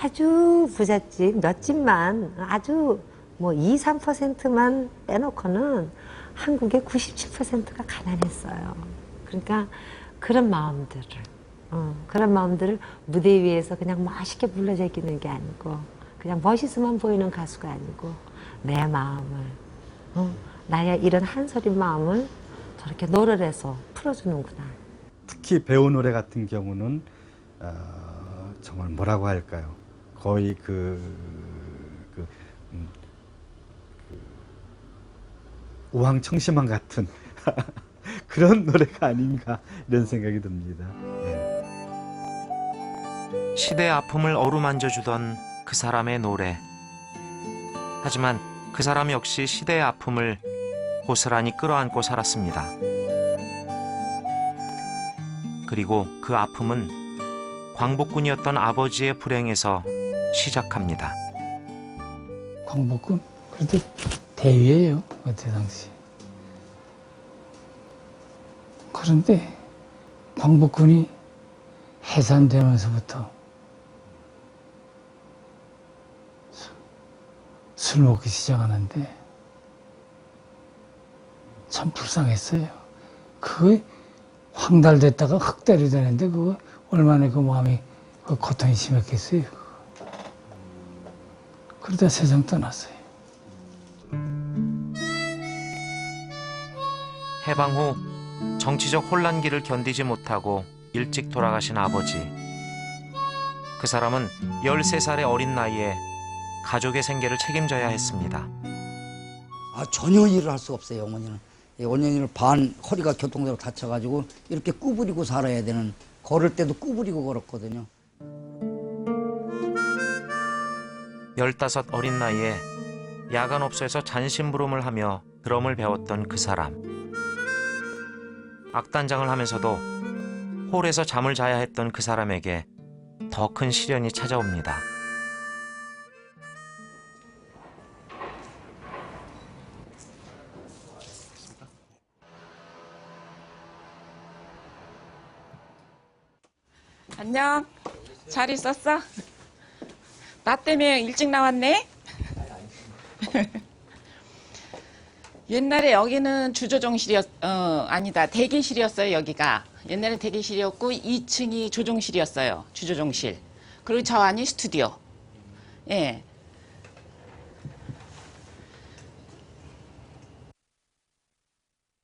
아주 부잣집 몇 집만 아주 뭐 2, 3%만 빼놓고는 한국의 97%가 가난했어요. 그러니까 그런 마음들을 어, 그런 마음들을 무대 위에서 그냥 멋있게 불러제끼는 게 아니고 그냥 멋있어만 보이는 가수가 아니고 내 마음을 어, 나의 이런 한서린 마음을 저렇게 노래를 해서 풀어주는구나. 특히 배우 노래 같은 경우는 어, 정말 뭐라고 할까요? 거의 그, 그, 음, 그 우황청심환 같은 그런 노래가 아닌가 이런 생각이 듭니다. 예. 시대의 아픔을 어루만져 주던 그 사람의 노래. 하지만 그 사람 역시 시대의 아픔을 고스란히 끌어안고 살았습니다. 그리고 그 아픔은 광복군이었던 아버지의 불행에서 시작합니다. 광복군 그래도 대위예요 그때 당시. 그런데 광복군이 해산되면서부터 수- 술 먹기 시작하는데 참 불쌍했어요. 그거 황달됐다가 흑달이 되는데 그거 얼마나 그 마음이 그 고통이 심했겠어요. 그러다 세상 떠났어요. 해방 후 정치적 혼란기를 견디지 못하고 일찍 돌아가신 아버지. 그 사람은 13살의 어린 나이에 가족의 생계를 책임져야 했습니다. 아, 전혀 일을 할 수가 없어요, 어머니는. 예, 어머니는 반 허리가 교통사고 다쳐가지고 이렇게 구부리고 살아야 되는, 걸을 때도 구부리고 걸었거든요. 15 어린 나이에 야간업소에서 잔심부름을 하며 드럼을 배웠던 그 사람. 악단장을 하면서도 홀에서 잠을 자야 했던 그 사람에게 더 큰 시련이 찾아옵니다. 안녕. 잘 있었어? 나 때문에 일찍 나왔네? 옛날에 여기는 주조종실이었, 어, 아니다. 대기실이었어요, 여기가. 옛날에 대기실이었고, 2층이 조종실이었어요. 주조종실. 그리고 저 안이 스튜디오. 예.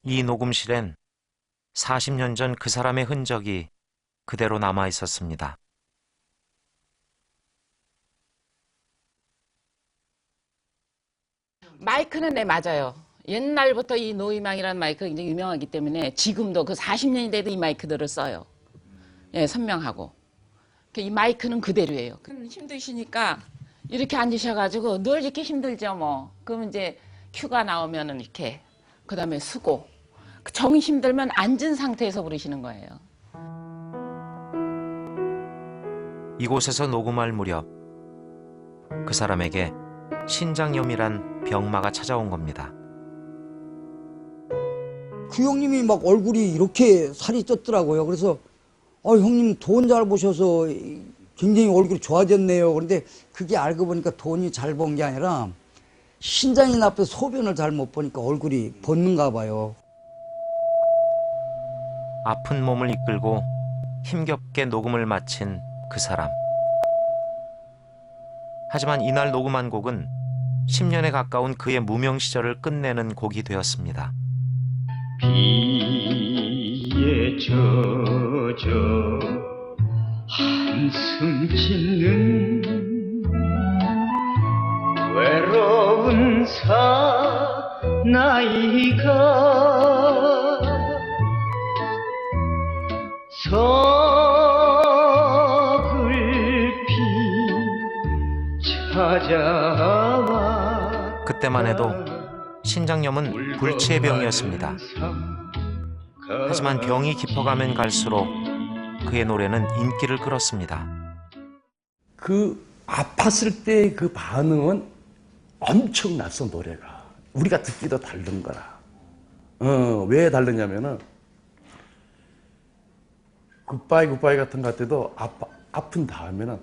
이 녹음실엔 40년 전 그 사람의 흔적이 그대로 남아 있었습니다. 마이크는 네, 맞아요. 옛날부터 이 노이망이라는 마이크가 굉장히 유명하기 때문에 지금도 그 40년이 돼도 이 마이크들을 써요. 예, 선명하고. 그이 마이크는 그대로예요. 큰 힘드시니까 이렇게 앉으셔가지고 늘 이렇게 힘들죠, 뭐. 그러면 이제 큐가 나오면은 이렇게. 그 다음에 수고. 정 힘들면 앉은 상태에서 부르시는 거예요. 이곳에서 녹음할 무렵 그 사람에게 신장염이란 병마가 찾아온 겁니다. 그 형님이 막 얼굴이 이렇게 살이 쪘더라고요. 그래서, 어, 형님 돈잘 버셔서 굉장히 얼굴이 좋아졌네요. 그런데 그게 알고 보니까 돈이 잘 번 게 아니라 신장이 나빠서 소변을 잘 못 보니까 얼굴이 벗는가 봐요. 아픈 몸을 이끌고 힘겹게 녹음을 마친 그 사람. 하지만 이날 녹음한 곡은 10년에 가까운 그의 무명 시절을 끝내는 곡이 되었습니다. 비에 젖어 한숨 짓는 외로운 사나이가 서 그때만 해도 신장염은 불치의 병이었습니다. 하지만 병이 깊어가면 갈수록 그의 노래는 인기를 끌었습니다. 그 아팠을 때그 반응은 엄청났어 노래가 우리가 듣기도 다른 거라 어 왜 다르냐면은 굿바이 굿바이 같은 것 때도 아파, 아픈 다음에는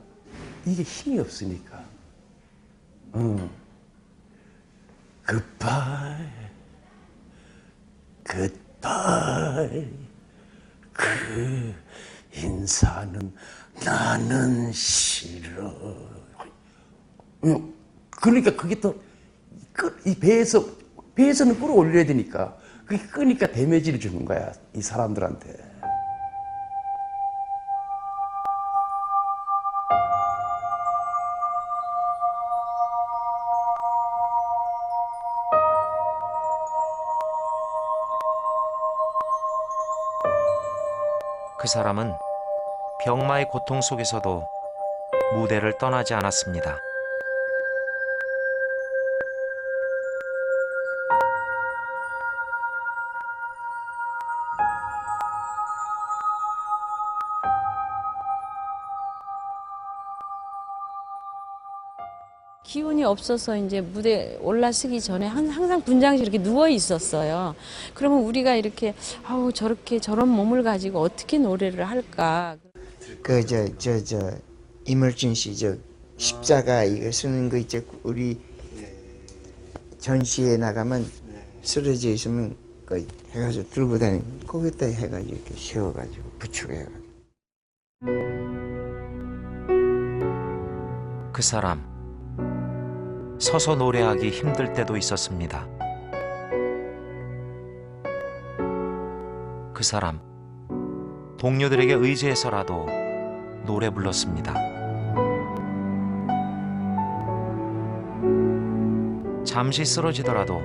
이게 힘이 없으니까. 어. Goodbye, goodbye. 그 인사는 나는 싫어. 응. 그러니까 그게 또, 끄- 이 배에서, 배에서는 끌어올려야 되니까. 그게 끄니까 데미지를 주는 거야, 이 사람들한테. 그 사람은 병마의 고통 속에서도 무대를 떠나지 않았습니다. 없어서 이제 무대 올라서기 전에 한- 항상 분장실 이렇게 누워 있었어요. 그러면 우리가 이렇게 아우 저렇게 저런 몸을 가지고 어떻게 노래를 할까? 그 저 저저 이멀전시 저 십자가 이거 쓰는 거 있죠 우리 전시에 나가면 쓰러져 있으면 그 해가지고 들고 다니는 거기다 해가지고 이렇게 세워가지고 붙이고 해가지고 그 사람 서서 노래하기 힘들 때도 있었습니다. 그 사람 동료들에게 의지해서라도 노래 불렀습니다. 잠시 쓰러지더라도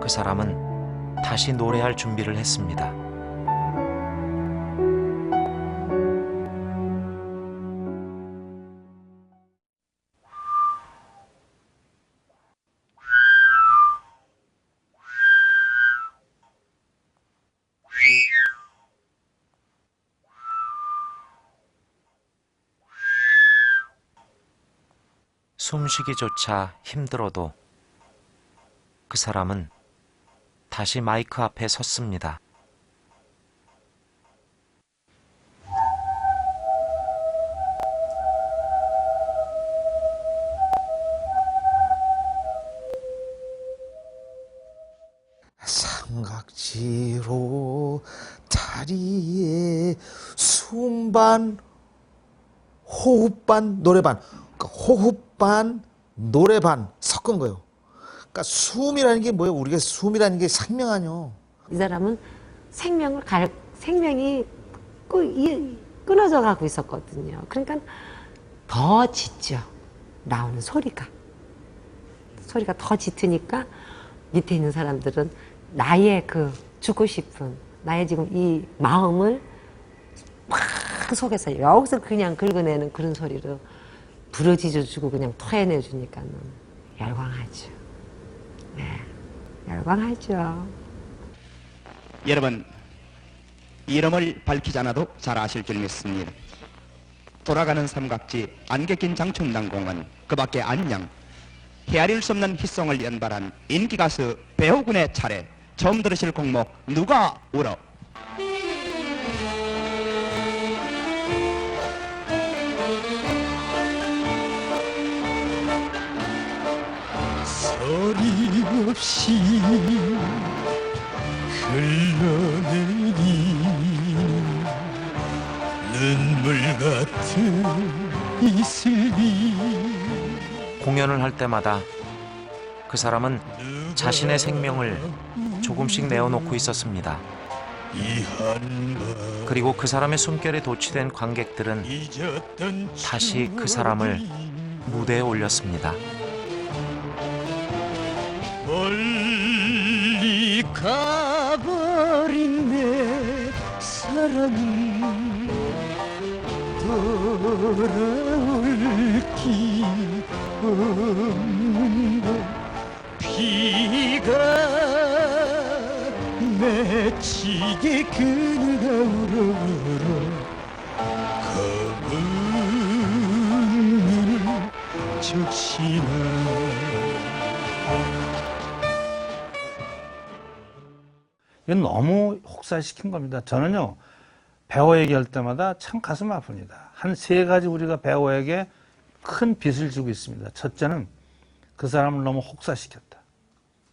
그 사람은 다시 노래할 준비를 했습니다. 숨쉬기조차 힘들어도 그 사람은 다시 마이크 앞에 섰습니다. 삼각지로 다리에 숨반 호흡반 노래반 그러니까 호흡 반 노래 반 섞은 거예요. 그러니까 숨이라는 게 뭐예요? 우리가 숨이라는 게 생명 아니요. 이 사람은 생명을 갈, 생명이 끊어져 가고 있었거든요. 그러니까 더 짙죠. 나오는 소리가. 소리가 더 짙으니까 밑에 있는 사람들은 나의 그 죽고 싶은 나의 지금 이 마음을 막 속에서 여기서 그냥 긁어내는 그런 소리로 부러지져 주고 그냥 토해내 주니까는 열광하죠. 네. 열광하죠. 여러분 이름을 밝히지 않아도 잘 아실 줄 믿습니다. 돌아가는 삼각지 안개 낀 장춘당공원 그 밖에 안양 헤아릴 수 없는 희성을 연발한 인기 가수 배우군의 차례 처음 들으실 곡목 누가 울어 공연을 할 때마다 그 사람은 자신의 생명을 조금씩 내어놓고 있었습니다. 그리고 그 사람의 숨결에 도취된 관객들은 다시 그 사람을 무대에 올렸습니다. 멀리 가버린 내 사랑은 돌아올 기 없는데 비가 맺히게 그가 울어 검은 눈을 적시나 이건 너무 혹사시킨 겁니다. 저는요, 배우 얘기할 때마다 참 가슴 아픕니다. 한 세 가지 우리가 배우에게 큰 빚을 지고 있습니다. 첫째는 그 사람을 너무 혹사시켰다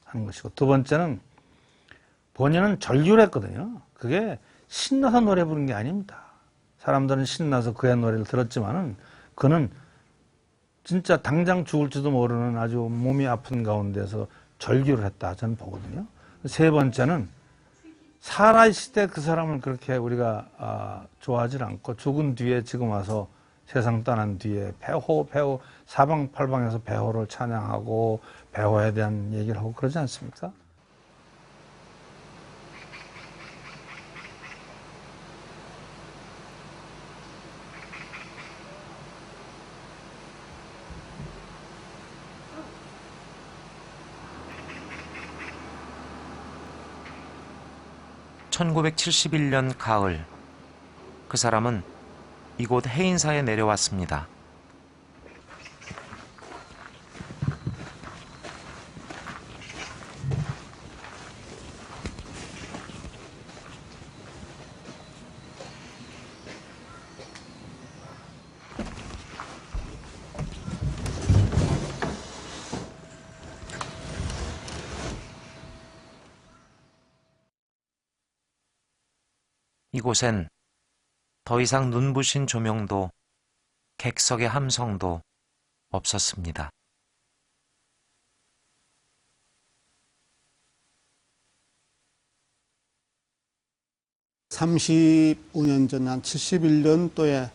하는 것이고 두 번째는 본인은 절규했거든요. 그게 신나서 노래 부르는 게 아닙니다. 사람들은 신나서 그의 노래를 들었지만은 그는 진짜 당장 죽을지도 모르는 아주 몸이 아픈 가운데서 절규를 했다 저는 보거든요. 세 번째는 살아있을 때 그 사람을 그렇게 우리가 아, 좋아하지 않고 죽은 뒤에 지금 와서 세상 떠난 뒤에 배호 배호 사방팔방에서 배호를 찬양하고 배호에 대한 얘기를 하고 그러지 않습니까? (1971년) 가을 그 사람은 이곳 해인사에 내려왔습니다. 이곳엔 더 이상 눈부신 조명도 객석의 함성도 없었습니다. 삼십오 년 전한 71년도에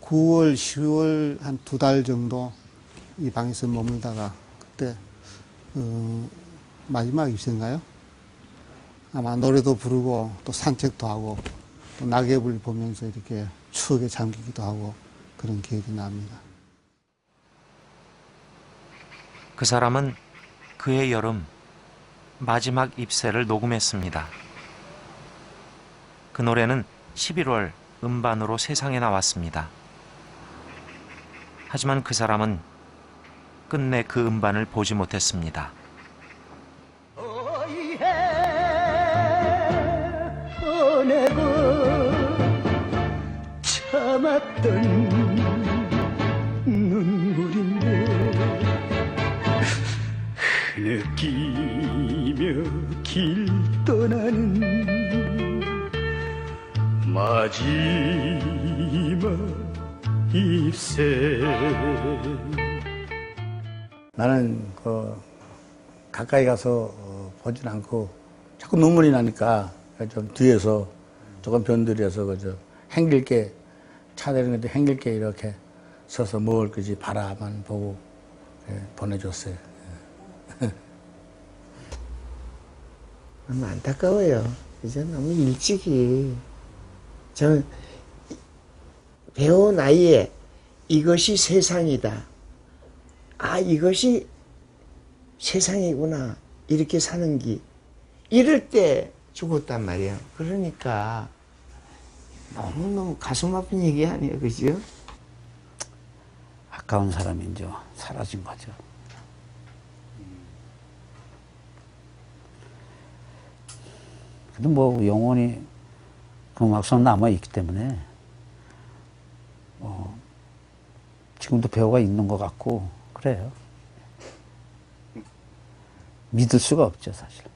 9월, 10월 한 두 달 정도 이 방에서 머물다가 그때 어, 마지막 입생가요? 아마 노래도 부르고 또 산책도 하고 또 낙엽을 보면서 이렇게 추억에 잠기기도 하고 그런 기억이 납니다. 그 사람은 그해 여름 마지막 잎새를 녹음했습니다. 그 노래는 11월 음반으로 세상에 나왔습니다. 하지만 그 사람은 끝내 그 음반을 보지 못했습니다. 참았던 눈물인데. 흐느끼며 길 떠나는 마지막 잎새. 나는 그 가까이 가서 어, 보진 않고 자꾸 눈물이 나니까 좀 뒤에서 조금 변들여서 그저 행길게 차 내리는 것도 행길게 이렇게 서서 먹을 거지 바라만 보고 예, 보내줬어요. 너무 안타까워요. 이제 너무 일찍이 저는 배운 나이에 이것이 세상이다. 아 이것이 세상이구나 이렇게 사는 기 이럴 때 죽었단 말이에요. 그러니까 너무너무 가슴 아픈 얘기 아니에요, 그죠? 아까운 사람이 이제 사라진 거죠. 근데 뭐 영혼이 그 음악성 남아 있기 때문에 뭐 지금도 배우가 있는 것 같고 그래요. 믿을 수가 없죠 사실.